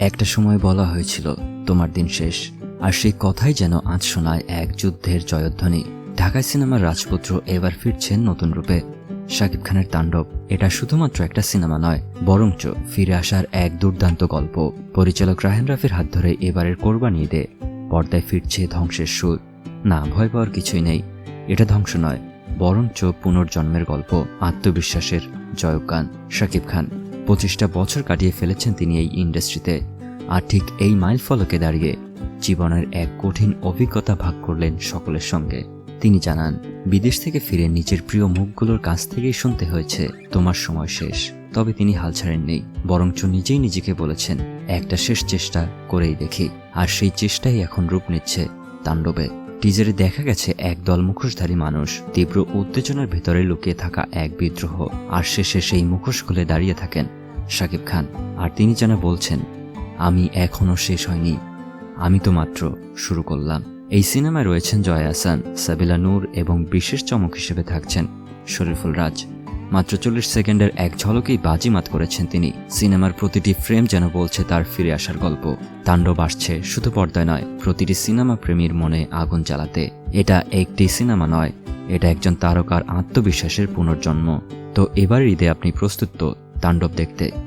একটা সময় বলা হয়েছিল, তোমার দিন শেষ। আর সেই কথাই যেন আজ শোনায় এক যুদ্ধের জয়ধ্বনি। ঢাকায় সিনেমার রাজপুত্র এবার ফিরছেন নতুন রূপে। শাকিব খানের তাণ্ডব, এটা শুধুমাত্র একটা সিনেমা নয়, বরঞ্চ ফিরে আসার এক দুর্দান্ত গল্প। পরিচালক রাহেন রাফির হাত ধরে এবারের কোরবানি ঈদে পর্দায় ফিরছে ধ্বংসের সুর। না, ভয় পাওয়ার কিছুই নেই। এটা ধ্বংস নয়, বরঞ্চ পুনর্জন্মের গল্প, আত্মবিশ্বাসের জয়গান। শাকিব খান পঁচিশটা বছর কাটিয়ে ফেলেছেন তিনি এই ইন্ডাস্ট্রিতে। আর ঠিক এই মাইল ফলকে দাঁড়িয়ে জীবনের এক কঠিন অভিজ্ঞতা ভাগ করলেন সকলের সঙ্গে। তিনি জানান, বিদেশ থেকে ফিরে নিজের প্রিয় মুখগুলোর কাছ থেকেই শুনতে হয়েছে, তোমার সময় শেষ। তবে তিনি হাল ছাড়েননি, বরঞ্চ নিজেই নিজেকে বলেছেন, একটা শেষ চেষ্টা করেই দেখি। আর সেই চেষ্টাই এখন রূপ নিচ্ছে তাণ্ডবে। টিজারে দেখা গেছে এক দল মুখোশধারী মানুষ। তীব্র উত্তেজনার ভেতরে লুকিয়ে থাকা এক বিদ্রোহ। আর শেষে সেই মুখোশ খুলে দাঁড়িয়ে থাকেন শাকিব খান। আর তিনি যেন বলছেন, আমি এখনও শেষ হয়নি। আমি তো মাত্র শুরু করলাম। এই সিনেমায় রয়েছেন জয় আসান সাবিলা নূর এবং বিশেষ চমক হিসেবে থাকছেন শরীফুল রাজ। মাত্র চল্লিশ সেকেন্ডের এক ঝলকেই বাজি মাত করেছেন তিনি। সিনেমার প্রতিটি ফ্রেম যেন বলছে তার ফিরে আসার গল্প। তাণ্ডব আসছে, শুধু পর্দায় নয়, প্রতিটি সিনেমা প্রেমীর মনে আগুন জ্বালাতে। এটা একটি সিনেমা নয়, এটা একজন তারকার আত্মবিশ্বাসের পুনর্জন্ম। তো এবার ঈদে আপনি প্রস্তুত তো তাণ্ডব দেখতে?